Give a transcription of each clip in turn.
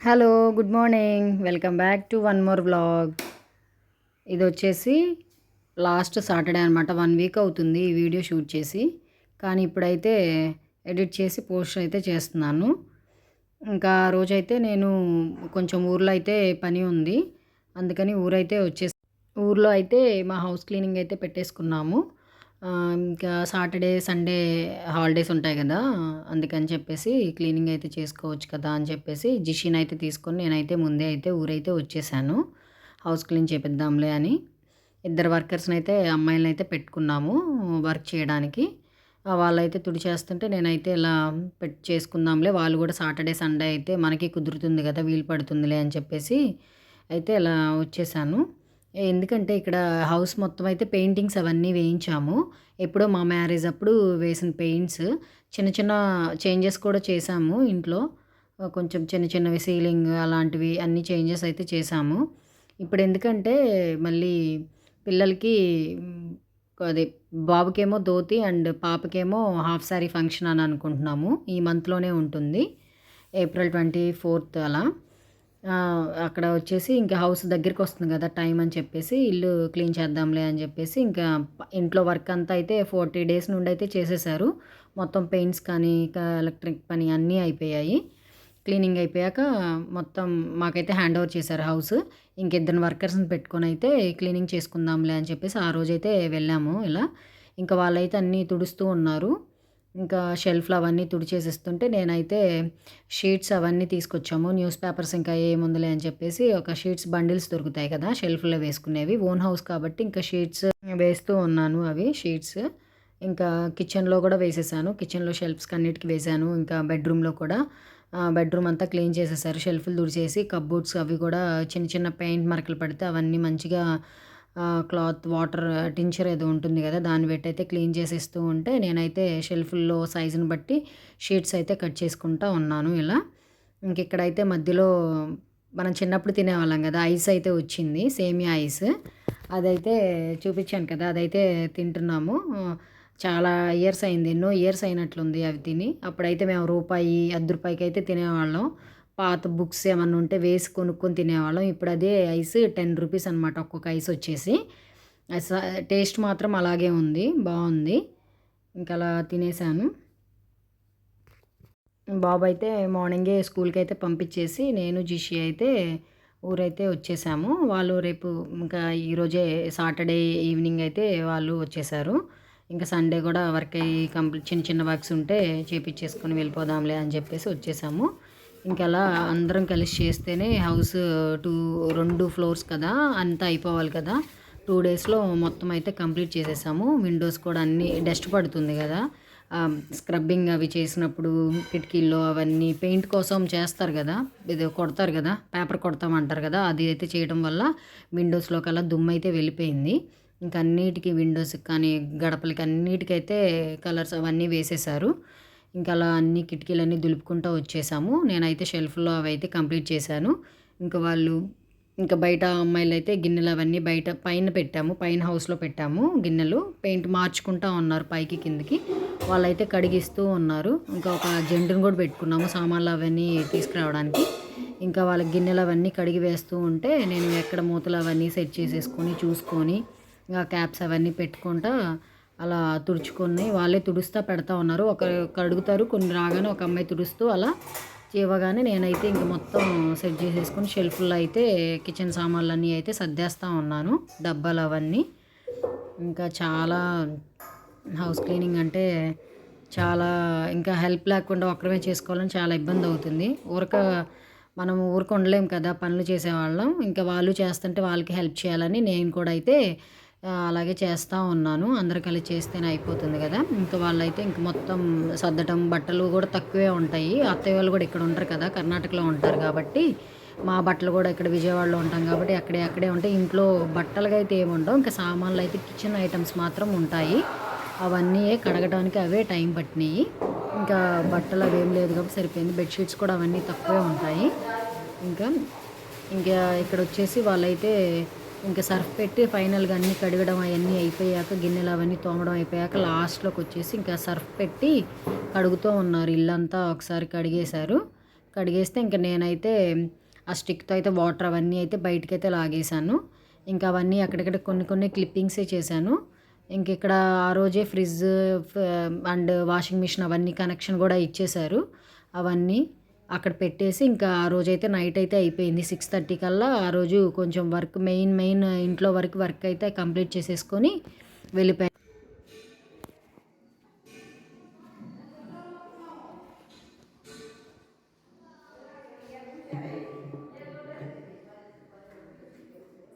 Hello good morning. Welcome back to one more blog ఇది వచ్చేసి last Saturday అనమాట one week అవుతుంది ఈ వీడియో షూట్ చేసి. కానీ ఇప్పుడైతే ఎడిట్ చేసి పోస్ట్ అయితే చేస్తున్నాను. ఇంకా ఆ రోజైతే నేను కొంచెం ఊర్లో అయితే పని ఉంది. అందుకని ఊరైతే వచ్చేసి ఊర్లో అయితే మా హౌస్ క్లీనింగ్ అయితే పెట్టేసుకున్నాము. ఇంకా సాటర్డే సండే హాలిడేస్ ఉంటాయి కదా అందుకని చెప్పేసి క్లీనింగ్ అయితే చేసుకోవచ్చు కదా అని చెప్పేసి జిషిన్ అయితే తీసుకొని నేనైతే ముందే అయితే ఊరైతే వచ్చేసాను. హౌస్ క్లీన్ చేపిద్దాంలే అని. ఇద్దరు వర్కర్స్ని అయితే అమ్మాయిలను అయితే పెట్టుకున్నాము వర్క్ చేయడానికి. వాళ్ళైతే తుడి చేస్తుంటే నేనైతే ఇలా పెట్ చేసుకుందాంలే. వాళ్ళు కూడా సాటర్డే సండే అయితే మనకి కుదురుతుంది కదా వీలు పడుతుందిలే అని చెప్పేసి అయితే ఇలా వచ్చేసాను. ఎందుకంటే ఇక్కడ హౌస్ మొత్తం అయితే పెయింటింగ్స్ అవన్నీ వేయించాము. ఎప్పుడో మా మ్యారేజ్ అప్పుడు వేసిన పెయింట్స్. చిన్న చిన్న చేంజెస్ కూడా చేసాము ఇంట్లో. కొంచెం చిన్న చిన్నవి సీలింగ్ అలాంటివి అన్ని చేంజెస్ అయితే చేసాము ఇప్పుడు ఎందుకంటే మళ్ళీ పిల్లలకి అదే బాబుకేమో ధోతి అండ్ పాపకేమో హాఫ్ శారీ ఫంక్షన్ అని అనుకుంటున్నాము. ఈ మంత్లోనే ఉంటుంది. ఏప్రిల్ ట్వంటీ ఫోర్త్ అలా. అక్కడ వచ్చేసి ఇంకా హౌస్ దగ్గరికి వస్తుంది కదా టైం అని చెప్పేసి ఇల్లు క్లీన్ చేద్దాంలే అని చెప్పేసి ఇంకా ఇంట్లో వర్క్ అంతా అయితే ఫోర్టీ డేస్ నుండి అయితే చేసేసారు. మొత్తం పెయింట్స్ కానీ ఇంకా ఎలక్ట్రిక్ పని అన్నీ అయిపోయాయి. క్లీనింగ్ అయిపోయాక మొత్తం మాకైతే హ్యాండ్ ఓవర్ చేశారు హౌస్. ఇంకిద్దరు వర్కర్స్ని పెట్టుకొని అయితే క్లీనింగ్ చేసుకుందాంలే అని చెప్పేసి ఆ రోజైతే వెళ్ళాము ఇలా. ఇంకా వాళ్ళైతే అన్నీ తుడుస్తూ ఉన్నారు. ఇంకా షెల్ఫ్లు అవన్నీ తుడిచేసిస్తుంటే నేనైతే షీట్స్ అవన్నీ తీసుకొచ్చాము. న్యూస్ పేపర్స్ ఇంకా ఏముందిలే అని చెప్పేసి ఒక షీట్స్ బండిల్స్ దొరుకుతాయి కదా షెల్ఫ్లో వేసుకునేవి. ఓన్ హౌస్ కాబట్టి ఇంకా షీట్స్ వేస్తూ ఉన్నాను అవి షీట్స్. ఇంకా కిచెన్లో కూడా వేసేసాను. కిచెన్లో షెల్ఫ్స్కి అన్నిటికీ వేసాను. ఇంకా బెడ్రూమ్లో కూడా బెడ్రూమ్ అంతా క్లీన్ చేసేసారు. షెల్ఫ్లు తుడిచేసి కబ్బోర్డ్స్ అవి కూడా చిన్న చిన్న పెయింట్ మరకలు పడితే అవన్నీ మంచిగా క్లాత్ వాటర్ టించర్ ఏదో ఉంటుంది కదా దాన్ని పెట్టి అయితే క్లీన్ చేసేస్తూ ఉంటే నేనైతే షెల్ఫ్ల్లో సైజుని బట్టి షీట్స్ అయితే కట్ చేసుకుంటా ఉన్నాను ఇలా. ఇంక ఇక్కడైతే మధ్యలో మనం చిన్నప్పుడు తినేవాళ్ళం కదా ఐస్ అయితే వచ్చింది సేమియా ఐస్. అదైతే చూపించాను కదా అదైతే తింటున్నాము. చాలా ఇయర్స్ అయింది ఎన్నో ఇయర్స్ అయినట్లుంది అవి తిని. అప్పుడైతే మేము రూపాయి అర్ధ రూపాయికి అయితే తినేవాళ్ళం. పాత బుక్స్ ఏమన్నా ఉంటే వేసి కొనుక్కొని తినేవాళ్ళం. ఇప్పుడు అదే ఐస్ టెన్ రూపీస్ అనమాట ఒక్కొక్క ఐస్ వచ్చేసి. టేస్ట్ మాత్రం అలాగే ఉంది బాగుంది. ఇంకా అలా తినేసాను. బాబు అయితే మార్నింగే స్కూల్కి అయితే పంపించేసి నేను జిషి అయితే ఊరైతే వచ్చేసాము. వాళ్ళు రేపు ఇంకా ఈరోజే సాటర్డే ఈవినింగ్ అయితే వాళ్ళు వచ్చేసారు. ఇంకా సండే కూడా వర్క్ అయ్యి కంప్లీట్ చిన్న చిన్న వర్క్స్ ఉంటే చేపించేసుకొని వెళ్ళిపోదాంలే అని చెప్పేసి వచ్చేసాము. ఇంకెలా అందరం కలిసి చేస్తేనే హౌస్ టూ రెండు ఫ్లోర్స్ కదా అంతా అయిపోవాలి కదా. టూ డేస్లో మొత్తం అయితే కంప్లీట్ చేసేసాము. విండోస్ కూడా అన్నీ డస్ట్ పడుతుంది కదా. స్క్రబ్బింగ్ అవి చేసినప్పుడు కిటికీల్లో అవన్నీ పెయింట్ కోసం చేస్తారు కదా. ఇది కొడతారు కదా పేపర్ కొడతామంటారు కదా. అది అయితే చేయడం వల్ల విండోస్లో కల్లా దుమ్ము అయితే వెళ్ళిపోయింది. ఇంకా అన్నిటికీ విండోస్కి కానీ గడపలకి అన్నిటికైతే కలర్స్ అవన్నీ వేసేసారు. ఇంకా అలా అన్ని కిటికీలన్నీ దులుపుకుంటూ వచ్చేసాము. నేనైతే షెల్ఫ్లో అవి అయితే కంప్లీట్ చేశాను. ఇంకా వాళ్ళు ఇంకా బయట అమ్మాయిలు అయితే గిన్నెలు అవన్నీ బయట పైన పెట్టాము. పైన హౌస్లో పెట్టాము గిన్నెలు. పెయింట్ మార్చుకుంటా ఉన్నారు పైకి కిందకి. వాళ్ళైతే కడిగిస్తూ ఉన్నారు. ఇంకా ఒక జెండును కూడా పెట్టుకున్నాము సామాన్లు అవన్నీ తీసుకురావడానికి. ఇంకా వాళ్ళ గిన్నెలు అవన్నీ కడిగి వేస్తూ ఉంటే నేను ఎక్కడ మూతలు అవన్నీ సెట్ చేసేసుకొని చూసుకొని ఇంకా క్యాప్స్ అవన్నీ పెట్టుకుంటా అలా తుడుచుకొని వాళ్ళే తుడుస్తా పెడతా ఉన్నారు. ఒక కడుగుతారు కొన్ని రాగానే ఒక అమ్మాయి తుడుస్తూ అలా చేయగానే నేనైతే ఇంక మొత్తం సెట్ చేసేసుకొని షెల్ఫ్లో అయితే కిచెన్ సామాన్లన్నీ అయితే సర్దేస్తూ ఉన్నాను డబ్బాలు అవన్నీ. ఇంకా చాలా హౌస్ క్లీనింగ్ అంటే చాలా ఇంకా హెల్ప్ లేకుండా ఒక్కరమే చేసుకోవాలని చాలా ఇబ్బంది అవుతుంది. ఊరక మనం ఊరికి ఉండలేం కదా పనులు చేసేవాళ్ళం. ఇంకా వాళ్ళు చేస్తుంటే వాళ్ళకి హెల్ప్ చేయాలని నేను కూడా అయితే అలాగే చేస్తూ ఉన్నాను. అందరు కలిసి చేస్తేనే అయిపోతుంది కదా. ఇంకా వాళ్ళైతే ఇంక మొత్తం సర్దటం బట్టలు కూడా తక్కువే ఉంటాయి. అత్తయ్య వాళ్ళు కూడా ఇక్కడ ఉంటారు కదా కర్ణాటకలో ఉంటారు కాబట్టి మా బట్టలు కూడా ఇక్కడ విజయవాడలో ఉంటాం కాబట్టి అక్కడే అక్కడే ఉంటాయి. ఇంట్లో బట్టలుగా అయితే ఏమి ఉండవు. ఇంకా సామాన్లు అయితే కిచెన్ ఐటమ్స్ మాత్రం ఉంటాయి. అవన్నీ కడగడానికి అవే టైం పట్టినాయి. ఇంకా బట్టలు అవేం లేదు కాబట్టి సరిపోయింది. బెడ్షీట్స్ కూడా అవన్నీ తక్కువే ఉంటాయి. ఇంకా ఇంకా ఇక్కడ వచ్చేసి వాళ్ళైతే ఇంకా సర్ఫ్ పెట్టి ఫైనల్గా అన్నీ కడగడం అవన్నీ అయిపోయాక గిన్నెలు అవన్నీ తోమడం అయిపోయాక లాస్ట్లోకి వచ్చేసి ఇంకా సర్ఫ్ పెట్టి కడుగుతూ ఉన్నారు. ఇల్లంతా ఒకసారి కడిగేశారు. కడిగేస్తే ఇంకా నేనైతే ఆ స్టిక్తో అయితే వాటర్ అవన్నీ అయితే బయటకి అయితే లాగేశాను. ఇంకా అవన్నీ అక్కడక్కడ కొన్ని కొన్ని క్లిప్పింగ్సే చేశాను. ఇంక ఇక్కడ ఆ రోజే ఫ్రిడ్జ్ అండ్ వాషింగ్ మిషన్ అవన్నీ కనెక్షన్ కూడా ఇచ్చేశారు. అవన్నీ అక్కడ పెట్టేసి ఇంకా ఆ రోజైతే నైట్ అయితే అయిపోయింది. సిక్స్ థర్టీ కల్లా ఆ రోజు కొంచెం వర్క్ మెయిన్ మెయిన్ ఇంట్లో వరకు వర్క్ అయితే కంప్లీట్ చేసేసుకొని వెళ్ళిపోయాను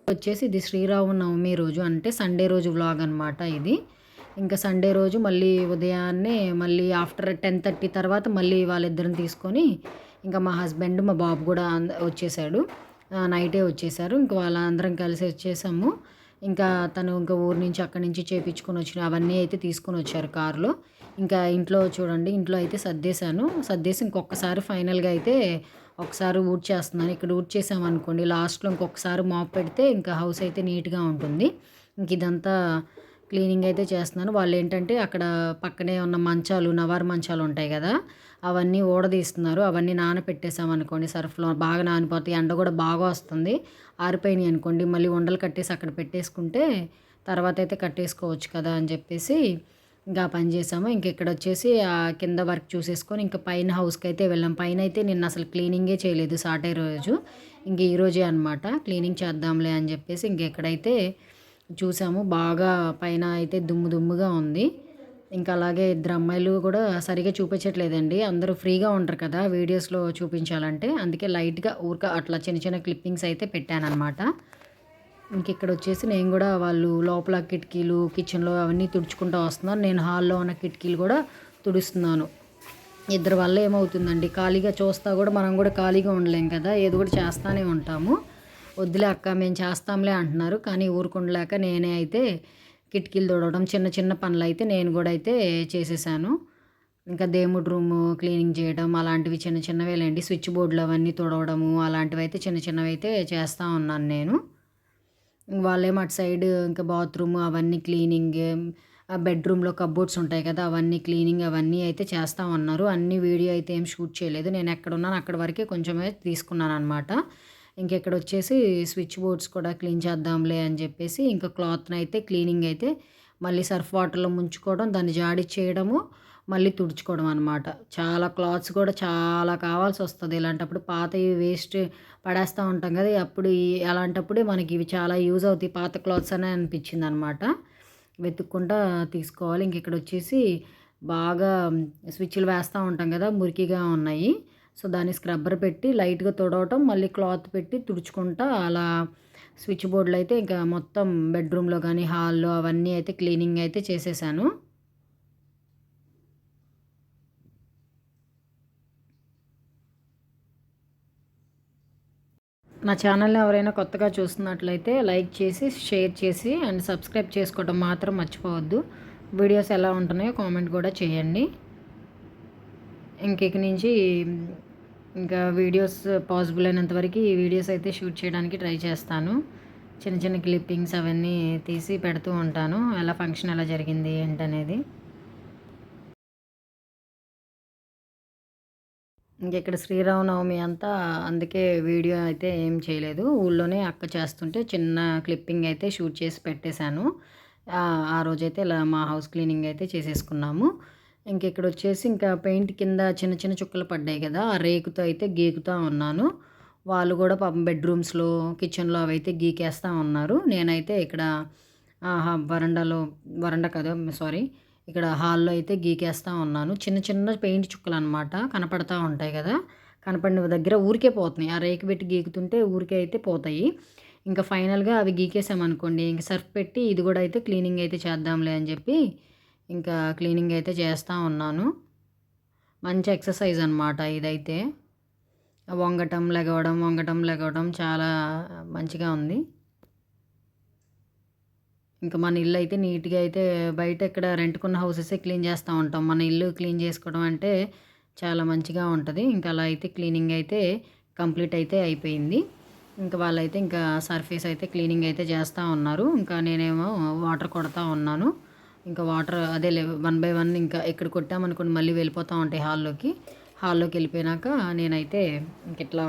వచ్చేసి ఇది శ్రీరామనవమి రోజు అంటే సండే రోజు వ్లాగ్ అనమాట ఇది. ఇంకా సండే రోజు మళ్ళీ ఉదయాన్నే మళ్ళీ ఆఫ్టర్ టెన్ థర్టీ తర్వాత మళ్ళీ వాళ్ళిద్దరిని తీసుకొని ఇంకా మా హస్బెండ్ మా బాబు కూడా అంద- వచ్చేసాడు. నైటే వచ్చేసారు. ఇంకా వాళ్ళందరం కలిసి వచ్చేసాము. ఇంకా తను ఇంకా ఊరు నుంచి అక్కడి నుంచి చేపించుకొని వచ్చిన అవన్నీ అయితే తీసుకొని వచ్చారు కారులో. ఇంకా ఇంట్లో చూడండి ఇంట్లో అయితే సర్దేశాను. సర్దేసి ఇంకొకసారి ఫైనల్గా అయితే ఒకసారి ఊడ్ చేస్తున్నాను ఇక్కడ ఊడ్ చేసామనుకోండి లాస్ట్లో ఇంకొకసారి మాప్ పెడితే ఇంకా హౌస్ అయితే నీట్గా ఉంటుంది. ఇంక ఇదంతా క్లీనింగ్ అయితే చేస్తున్నాను. వాళ్ళు ఏంటంటే అక్కడ పక్కనే ఉన్న మంచాలు నవారు మంచాలు ఉంటాయి కదా అవన్నీ ఊడదీస్తున్నారు. అవన్నీ నానపెట్టేసామనుకోండి సర్ఫ్లో బాగా నానిపోతాయి. ఎండ కూడా బాగా వస్తుంది. ఆరిపోయినాయి అనుకోండి మళ్ళీ ఉండలు కట్టేసి అక్కడ పెట్టేసుకుంటే తర్వాత అయితే కట్టేసుకోవచ్చు కదా అని చెప్పేసి ఇంకా పని చేసాము ఇంక ఇక్కడ వచ్చేసి ఆ కింద వర్క్ చూసేసుకొని ఇంకా పైన హౌస్కి అయితే వెళ్ళాం. పైన అయితే నిన్న అసలు క్లీనింగే చేయలేదు సాటర్డే రోజు. ఇంక ఈరోజే అనమాట క్లీనింగ్ చేద్దాంలే అని చెప్పేసి ఇంక ఎక్కడైతే చూసాము. బాగా పైన అయితే దుమ్ము దుమ్ముగా ఉంది. ఇంకా అలాగే ఇద్దరు అమ్మాయిలు కూడా సరిగా చూపించట్లేదండి. అందరూ ఫ్రీగా ఉంటారు కదా వీడియోస్లో చూపించాలంటే. అందుకే లైట్గా ఊరిక అట్లా చిన్న చిన్న క్లిప్పింగ్స్ అయితే పెట్టానమాట ఇంక ఇక్కడ వచ్చేసి నేను కూడా వాళ్ళు లోపల కిటికీలు కిచెన్లో అవన్నీ తుడుచుకుంటూ వస్తున్నాను నేను హాల్లో ఉన్న కిటికీలు కూడా తుడుస్తున్నాను. ఇద్దరు వల్ల ఏమవుతుందండి? ఖాళీగా చూస్తా కూడా మనం కూడా ఖాళీగా ఉండలేం కదా. ఏదో కూడా చేస్తానే ఉంటాము. వద్దులే అక్క మేము చేస్తాంలే అంటున్నారు. కానీ ఊరుకుండలేక నేనే అయితే కిటికీలు తుడవడం చిన్న చిన్న పనులు అయితే నేను కూడా అయితే చేసేసాను. ఇంకా దేముడు రూమ్ క్లీనింగ్ చేయడం అలాంటివి చిన్న చిన్నవేలేండి స్విచ్ బోర్డులు అవన్నీ తుడవడము అలాంటివి అయితే చిన్న చిన్నవి అయితే చేస్తూ ఉన్నాను నేను. వాళ్ళేమో అటు సైడ్ ఇంకా బాత్రూమ్ అవన్నీ క్లీనింగ్ ఆ బెడ్రూమ్లో కబోర్డ్స్ ఉంటాయి కదా అవన్నీ క్లీనింగ్ అవన్నీ అయితే చేస్తా ఉన్నారు. అన్ని వీడియో అయితే ఏం షూట్ చేయలేదు. నేను ఎక్కడ ఉన్నాను అక్కడ వరకే కొంచెమే తీసుకున్నాను అనమాట ఇంకెక్కడ వచ్చేసి స్విచ్ బోర్డ్స్ కూడా క్లీన్ చేద్దాంలే అని చెప్పేసి ఇంకా క్లాత్ని అయితే క్లీనింగ్ అయితే మళ్ళీ సర్ఫ్ వాటర్లో ముంచుకోవడం దాన్ని జాడి చేయడము మళ్ళీ తుడుచుకోవడం అనమాట చాలా క్లాత్స్ కూడా చాలా కావాల్సి వస్తుంది ఇలాంటప్పుడు పాతవి వేస్ట్ పడేస్తూ ఉంటాం కదా అప్పుడు అలాంటప్పుడే మనకి ఇవి చాలా యూజ్ అవుతాయి పాత క్లాత్స్ అనే అనిపించింది అనమాట వెతుక్కుంటా తీసుకోవాలి. ఇంక ఇక్కడ వచ్చేసి బాగా స్విచ్లు వేస్తూ ఉంటాం కదా మురికిగా ఉన్నాయి. సో దాన్ని స్క్రబ్బర్ పెట్టి లైట్గా తుడవటం మళ్ళీ క్లాత్ పెట్టి తుడుచుకుంటా అలా స్విచ్ బోర్డులు అయితే ఇంకా మొత్తం బెడ్రూమ్లో కానీ హాల్లో అవన్నీ అయితే క్లీనింగ్ అయితే చేసేసాను. నా ఛానల్ని ఎవరైనా కొత్తగా చూస్తున్నట్లయితే లైక్ చేసి షేర్ చేసి అండ్ సబ్స్క్రైబ్ చేసుకోవడం మాత్రం మర్చిపోవద్దు. వీడియోస్ ఎలా ఉంటున్నాయో కామెంట్ కూడా చేయండి. ఇంక నుంచి ఇంకా వీడియోస్ పాసిబుల్ అయినంత వరకు ఈ వీడియోస్ అయితే షూట్ చేయడానికి ట్రై చేస్తాను. చిన్న చిన్న క్లిప్పింగ్స్ అవన్నీ తీసి పెడుతూ ఉంటాను. ఎలా ఫంక్షన్ ఎలా జరిగింది ఏంటనేది. ఇంకెక్కడ శ్రీరామనవమి అంతా అందుకే వీడియో అయితే ఏం చేయలేదు. ఊళ్ళోనే అక్క చేస్తుంటే చిన్న క్లిప్పింగ్ అయితే షూట్ చేసి పెట్టేశాను. ఆ ఆ రోజైతే ఇలా మా హౌస్ క్లీనింగ్ అయితే చేసేసుకున్నాము. ఇంక ఇక్కడ వచ్చేసి ఇంకా పెయింట్ కింద చిన్న చిన్న చుక్కలు పడ్డాయి కదా ఆ రేకుతో అయితే గీకుతూ ఉన్నాను. వాళ్ళు కూడా పాపం బెడ్రూమ్స్లో కిచెన్లో అవి అయితే గీకేస్తూ ఉన్నారు. నేనైతే ఇక్కడ ఆహా, వరండాలో వరండా కదా సారీ ఇక్కడ హాల్లో అయితే గీకేస్తూ ఉన్నాను. చిన్న చిన్న పెయింట్ చుక్కలు అనమాట కనపడతా ఉంటాయి కదా కనపడిన దగ్గర ఊరికే పోతున్నాయి. ఆ రేకు పెట్టి గీకుతుంటే ఊరికే అయితే పోతాయి. ఇంకా ఫైనల్గా అవి గీకేసామనుకోండి ఇంక సర్ఫ్ పెట్టి ఇది కూడా అయితే క్లీనింగ్ అయితే చేద్దాంలే అని చెప్పి ఇంకా క్లీనింగ్ అయితే చేస్తూ ఉన్నాను. మంచి ఎక్సర్సైజ్ అనమాట ఇదైతే. వంగటం లెగవడం వంగటం లెగవడం చాలా మంచిగా ఉంది. ఇంకా మన ఇల్లు అయితే నీట్గా అయితే బయట ఇక్కడ రెంట్కున్న హౌసెస్ క్లీన్ చేస్తూ ఉంటాం. మన ఇల్లు క్లీన్ చేసుకోవడం అంటే చాలా మంచిగా ఉంటుంది. ఇంకా అలా అయితే క్లీనింగ్ అయితే కంప్లీట్ అయితే అయిపోయింది. ఇంకా వాళ్ళైతే ఇంకా సర్ఫేస్ అయితే క్లీనింగ్ అయితే చేస్తూ ఉన్నారు. ఇంకా నేనేమో వాటర్ కొడతా ఉన్నాను. ఇంకా వాటర్ అదే వన్ బై వన్ ఇంకా ఎక్కడ కొట్టామనుకోండి మళ్ళీ వెళ్ళిపోతూ ఉంటాయి హాల్లోకి. హాల్లోకి వెళ్ళిపోయినాక నేనైతే ఇంక ఇట్లా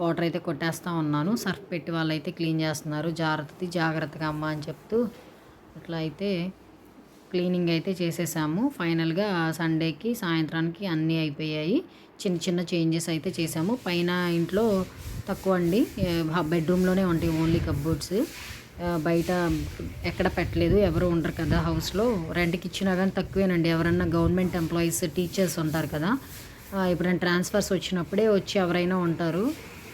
వాటర్ అయితే కొట్టేస్తూ ఉన్నాను. సర్ఫ్ పెట్టి వాళ్ళు అయితే క్లీన్ చేస్తున్నారు. జాగ్రత్త జాగ్రత్తగా అమ్మ అని చెప్తూ అట్లా అయితే క్లీనింగ్ అయితే చేసేసాము. ఫైనల్గా సండేకి సాయంత్రానికి అన్నీ అయిపోయాయి. చిన్న చిన్న చేంజెస్ అయితే చేసాము. పైన ఇంట్లో తక్కువ అండి. బెడ్రూమ్లోనే ఉంటాయి ఓన్లీ కబ్బోర్డ్స్ బయట ఎక్కడ పెట్టలేదు ఎవరు ఉండరు కదా హౌస్లో. రెంట్కి ఇచ్చినా కానీ తక్కువేనండి. ఎవరన్నా గవర్నమెంట్ ఎంప్లాయీస్ టీచర్స్ ఉంటారు కదా. ఎప్పుడైనా ట్రాన్స్ఫర్స్ వచ్చినప్పుడే వచ్చి ఎవరైనా ఉంటారు.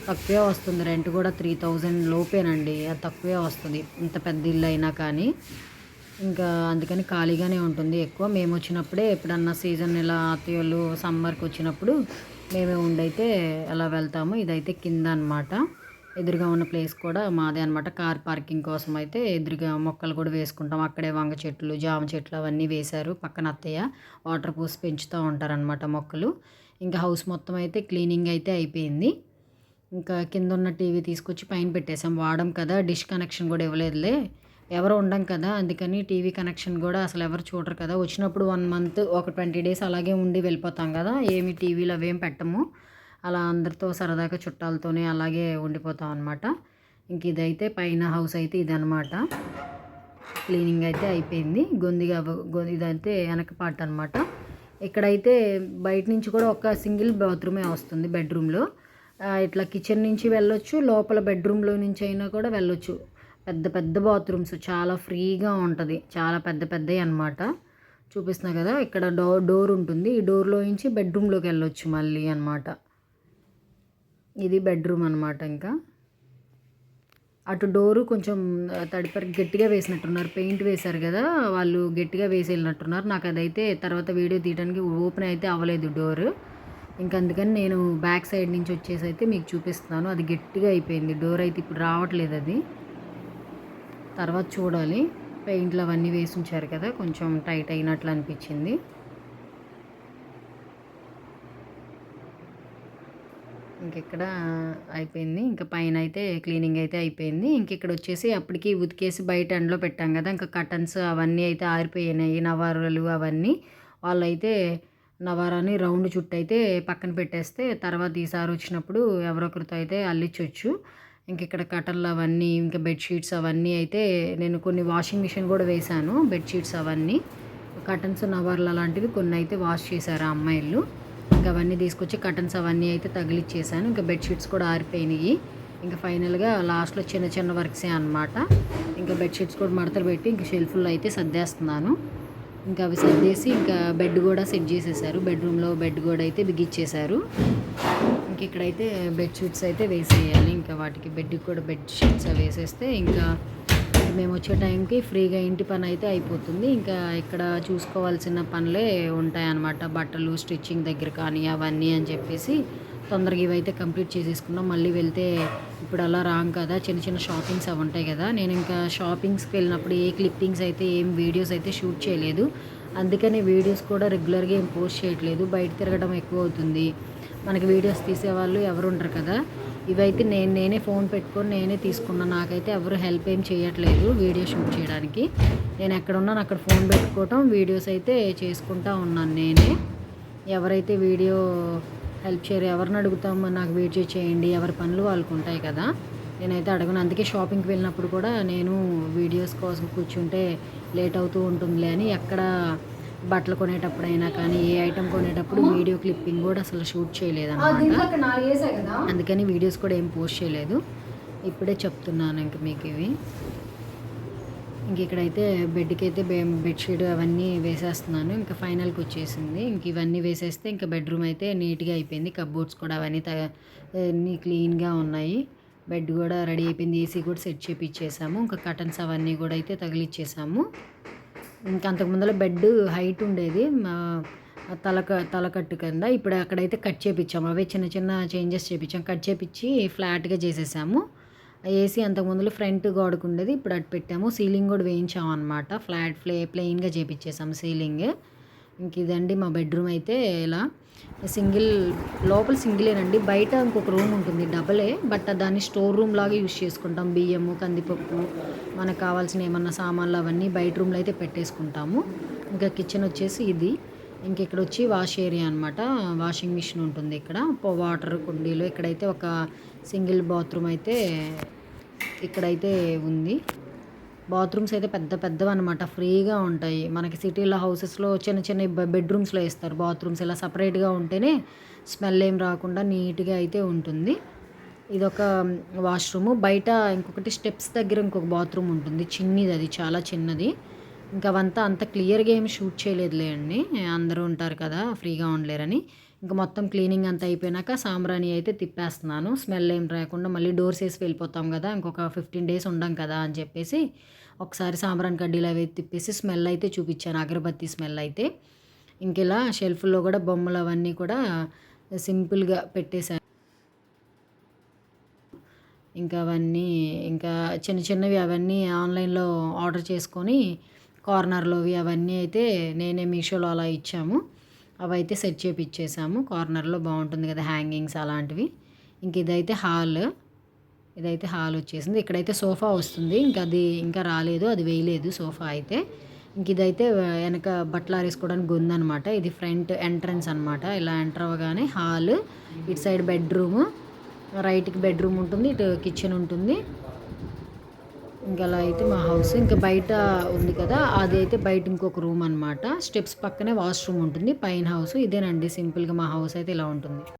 తక్కువే వస్తుంది. రెంట్ కూడా త్రీ థౌజండ్ లోపేనండి. అది తక్కువే వస్తుంది. ఇంత పెద్ద ఇల్లు అయినా కానీ. ఇంకా అందుకని ఖాళీగానే ఉంటుంది ఎక్కువ. మేము వచ్చినప్పుడే ఎప్పుడన్నా సీజన్ ఇలా అత్తయ్యోళ్ళు సమ్మర్కి వచ్చినప్పుడు మేమే ఉండైతే అలా వెళ్తాము. ఇదైతే కింద అన్నమాట. ఎదురుగా ఉన్న ప్లేస్ కూడా మాదే అనమాట కార్ పార్కింగ్ కోసం అయితే ఎదురుగా మొక్కలు కూడా వేసుకుంటాం. అక్కడే వంగ చెట్లు జామ చెట్లు అవన్నీ వేశారు పక్కన అత్తయ్య. వాటర్ పూసి పెంచుతూ ఉంటారనమాట మొక్కలు. ఇంకా హౌస్ మొత్తం అయితే క్లీనింగ్ అయితే అయిపోయింది. ఇంకా కింద ఉన్న టీవీ తీసుకొచ్చి పైన పెట్టేసాం వాడం కదా డిష్ కనెక్షన్ కూడా ఇవ్వలేదులే. ఎవరు ఉండం కదా అందుకని టీవీ కనెక్షన్ కూడా అసలు ఎవరు చూడరు కదా. వచ్చినప్పుడు వన్ మంత్ ఒక ట్వంటీ డేస్ అలాగే ఉండి వెళ్ళిపోతాం కదా. ఏమి టీవీలు అవేం పెట్టము. అలా అందరితో సరదాగా చుట్టాలతోనే అలాగే ఉండిపోతాం అనమాట ఇంక ఇదైతే పైన హౌస్ అయితే ఇదనమాట క్లీనింగ్ అయితే అయిపోయింది. గొందిగా ఇదైతే వెనక పార్ట్ అనమాట ఇక్కడైతే బయట నుంచి కూడా ఒక సింగిల్ బాత్రూమే వస్తుంది బెడ్రూమ్లో. ఇట్లా కిచెన్ నుంచి వెళ్ళొచ్చు లోపల బెడ్రూమ్లో నుంచి అయినా కూడా వెళ్ళొచ్చు. పెద్ద పెద్ద బాత్రూమ్స్ చాలా ఫ్రీగా ఉంటుంది. చాలా పెద్ద పెద్దవి అనమాట చూపిస్తున్నా కదా ఇక్కడ డోర్ డోర్ ఉంటుంది. ఈ డోర్లో నుంచి బెడ్రూమ్లోకి వెళ్ళొచ్చు మళ్ళీ అనమాట ఇది బెడ్రూమ్ అనమాట ఇంకా. అటు డోరు కొంచెం తడిపరి గట్టిగా వేసినట్టున్నారు. పెయింట్ వేశారు కదా వాళ్ళు గట్టిగా వేసి వెళ్ళినట్టున్నారు నాకు అదైతే తర్వాత వీడియో తీయడానికి ఓపెన్ అయితే అవ్వలేదు డోరు. ఇంకా అందుకని నేను బ్యాక్ సైడ్ నుంచి వచ్చేసి అయితే మీకు చూపిస్తున్నాను. అది గట్టిగా అయిపోయింది. డోర్ అయితే ఇప్పుడు రావట్లేదు అది. తర్వాత చూడాలి. పెయింట్లు అవన్నీ వేసి ఉంచారు కదా కొంచెం టైట్ అయినట్లు అనిపించింది. ఇంకెక్కడ అయిపోయింది. ఇంకా పైన అయితే క్లీనింగ్ అయితే అయిపోయింది. ఇంక ఇక్కడ వచ్చేసి అప్పటికి ఉతికేసి బయట ఎండలో పెట్టాం కదా. ఇంకా కటన్స్ అవన్నీ అయితే ఆరిపోయినాయి. నవారులు అవన్నీ. వాళ్ళైతే నవారాని రౌండ్ చుట్టూ అయితే పక్కన పెట్టేస్తే తర్వాత ఈసారి వచ్చినప్పుడు ఎవరొకరితో అయితే అల్లించవచ్చు ఇంక ఇక్కడ కటన్లు అవన్నీ ఇంకా బెడ్షీట్స్ అవన్నీ అయితే నేను కొన్ని వాషింగ్ మిషన్ కూడా వేశాను. బెడ్షీట్స్ అవన్నీ. కటన్స్ నవర్లు అలాంటివి కొన్ని అయితే వాష్ చేశారు ఆ అమ్మాయిలు. ఇంకా అవన్నీ తీసుకొచ్చి కటన్స్ అవన్నీ అయితే తగిలిచ్చేసాను. ఇంకా బెడ్షీట్స్ కూడా ఆరిపోయినాయి. ఇంకా ఫైనల్గా లాస్ట్లో చిన్న చిన్న వర్క్సే అనమాట ఇంకా బెడ్షీట్స్ కూడా మడతలు పెట్టి ఇంకా షెల్ఫ్లో అయితే సర్దేస్తున్నాను. ఇంకా అవి సర్దేసి ఇంకా బెడ్ కూడా సెట్ చేసేసారు. బెడ్రూమ్లో బెడ్ కూడా అయితే బిగిచ్చేశారు ఇంక ఇక్కడైతే బెడ్షీట్స్ అయితే వేసేయాలి. ఇంకా వాటికి బెడ్కి కూడా బెడ్షీట్స్ అవి వేసేస్తే ఇంకా మేము వచ్చే టైంకి ఫ్రీగా ఇంటి పని అయితే అయిపోతుంది. ఇంకా ఇక్కడ చూసుకోవాల్సిన పనులే ఉంటాయన్నమాట. బట్టలు స్టిచ్చింగ్ దగ్గర కానీ అవన్నీ అని చెప్పేసి తొందరగా ఇవైతే కంప్లీట్ చేసేసుకున్నాం. మళ్ళీ వెళ్తే ఇప్పుడు అలా రాం కదా చిన్న చిన్న షాపింగ్స్ అవి ఉంటాయి కదా. నేను ఇంకా షాపింగ్స్కి వెళ్ళినప్పుడు ఏ క్లిప్పింగ్స్ అయితే ఏం వీడియోస్ అయితే షూట్ చేయలేదు. అందుకని వీడియోస్ కూడా రెగ్యులర్గా ఏం పోస్ట్ చేయట్లేదు. బయట తిరగడం ఎక్కువ అవుతుంది. మనకి వీడియోస్ తీసేవాళ్ళు ఎవరు ఉండరు కదా. ఇవైతే నేను నేనే ఫోన్ పెట్టుకొని నేనే తీసుకున్నాను నాకైతే ఎవరు హెల్ప్ ఏం చేయట్లేదు వీడియో షూట్ చేయడానికి. నేను ఎక్కడ ఉన్నాను అక్కడ ఫోన్ పెట్టుకోవటం వీడియోస్ అయితే చేసుకుంటా ఉన్నాను నేనే. ఎవరైతే వీడియో హెల్ప్ చేయరు. ఎవరిని అడుగుతామో నాకు వీడియో చేయండి ఎవరి పనులు వాళ్ళకు ఉంటాయి కదా. నేనైతే అడగను. అందుకే షాపింగ్కి వెళ్ళినప్పుడు కూడా నేను వీడియోస్ కోసం కూర్చుంటే లేట్ అవుతూ ఉంటుందిలే అని ఎక్కడ బట్టలు కొనేటప్పుడైనా కానీ ఏ ఐటెం కొనేటప్పుడు వీడియో క్లిప్పింగ్ కూడా అసలు షూట్ చేయలేదన్నమాట. అందుకని వీడియోస్ కూడా ఏం పోస్ట్ చేయలేదు. ఇప్పుడే చెప్తున్నాను ఇంక మీకు ఇవి. ఇంక ఇక్కడైతే బెడ్కి అయితే బె బెడ్షీట్ అవన్నీ వేసేస్తున్నాను. ఇంకా ఫైనల్కి వచ్చేసింది. ఇంక ఇవన్నీ వేసేస్తే ఇంకా బెడ్రూమ్ అయితే నీట్గా అయిపోయింది. కబోర్డ్స్ కూడా అవన్నీ తగ క్లీన్గా ఉన్నాయి. బెడ్ కూడా రెడీ అయిపోయింది. ఏసీ కూడా సెట్ చేపిచ్చేసాము. ఇంకా కటన్స్ అవన్నీ కూడా అయితే తగిలిచ్చేసాము. ఇంకా అంతకు ముందర బెడ్ హైట్ ఉండేది. మా తలక తలకట్టు కింద. ఇప్పుడు అక్కడైతే కట్ చేపించాము అవే చిన్న చిన్న చేంజెస్ చేపించాం కట్ చేపించి ఫ్లాట్గా చేసేసాము. ఏసీ అంతకుముందులో ఫ్రంట్ గోడకు ఉండేది ఇప్పుడు అటు పెట్టాము. సీలింగ్ కూడా వేయించాము అనమాట ఫ్లాట్ ప్లే ప్లెయిన్గా చేపించేసాము సీలింగ్. ఇంక ఇదండి మా బెడ్రూమ్ అయితే ఇలా. సింగిల్ లోపల సింగిలేనండి. బయట ఇంకొక రూమ్ ఉంటుంది డబలే బట్ దాన్ని స్టోర్ రూమ్ లాగా యూజ్ చేసుకుంటాం. బియ్యము కందిపప్పు మనకు కావాల్సిన ఏమన్నా సామాన్లు అవన్నీ బయట రూమ్లో అయితే పెట్టేసుకుంటాము. ఇంకా కిచెన్ వచ్చేసి ఇది. ఇంక ఇక్కడ వచ్చి వాష్ ఏరియా అనమాట వాషింగ్ మిషన్ ఉంటుంది ఇక్కడ. వాటర్ కుండీలు ఇక్కడైతే ఒక సింగిల్ బాత్రూమ్ అయితే ఇక్కడైతే ఉంది. బాత్రూమ్స్ అయితే పెద్ద పెద్దవి అనమాట ఫ్రీగా ఉంటాయి. మనకి సిటీలో హౌసెస్లో చిన్న చిన్న బెడ్రూమ్స్లో వేస్తారు. బాత్రూమ్స్ ఇలా సపరేట్గా ఉంటేనే స్మెల్ ఏం రాకుండా నీట్గా అయితే ఉంటుంది. ఇదొక వాష్రూమ్. బయట ఇంకొకటి స్టెప్స్ దగ్గర ఇంకొక బాత్రూమ్ ఉంటుంది. చిన్నది అది చాలా చిన్నది. ఇంకా అవంతా అంత క్లియర్గా ఏమి షూట్ చేయలేదులే అండి. అందరూ ఉంటారు కదా ఫ్రీగా ఉండలేరని. ఇంకా మొత్తం క్లీనింగ్ అంతా అయిపోయినాక సాంబ్రాణి అయితే తిప్పేస్తున్నాను. స్మెల్ ఏం రాకుండా మళ్ళీ డోర్స్ వేసి వెళ్ళిపోతాం కదా ఇంకొక ఫిఫ్టీన్ డేస్ ఉండం కదా అని చెప్పేసి ఒకసారి సాంబ్రాణి కడ్డీలు అవి తిప్పేసి స్మెల్ అయితే చూపించాను అగరబత్తి స్మెల్ అయితే. ఇంక ఇలా షెల్ఫ్లో కూడా బొమ్మలు అవన్నీ కూడా సింపుల్గా పెట్టేశాను. ఇంకా అవన్నీ ఇంకా చిన్న చిన్నవి అవన్నీ ఆన్లైన్లో ఆర్డర్ చేసుకొని కార్నర్లోవి అవన్నీ అయితే నేనే మీషోలో అలా ఇచ్చాము. అవి అయితే సెట్ చేపి ఇచ్చేసాము కార్నర్లో బాగుంటుంది కదా హ్యాంగింగ్స్ అలాంటివి. ఇంక ఇదైతే హాల్. ఇదైతే హాల్ వచ్చేసింది. ఇక్కడైతే సోఫా వస్తుంది. ఇంకా అది ఇంకా రాలేదు. అది వేయలేదు సోఫా అయితే. ఇంక ఇదైతే వెనక బట్టలు ఆరేసుకోవడానికి గొంతు అనమాట ఇది ఫ్రంట్ ఎంట్రన్స్ అనమాట ఇలా ఎంటర్ అవ్వగానే హాల్. ఇటు సైడ్ బెడ్రూమ్. రైట్కి బెడ్రూమ్ ఉంటుంది. ఇటు కిచెన్ ఉంటుంది. ఇంకా అలా అయితే మా హౌస్ ఇంకా బయట ఉంది కదా అది అయితే బయట ఇంకొక రూమ్ అనమాట స్టెప్స్ పక్కనే వాష్రూమ్ ఉంటుంది పైన హౌస్. ఇదేనండి సింపుల్గా మా హౌస్ అయితే ఇలా ఉంటుంది.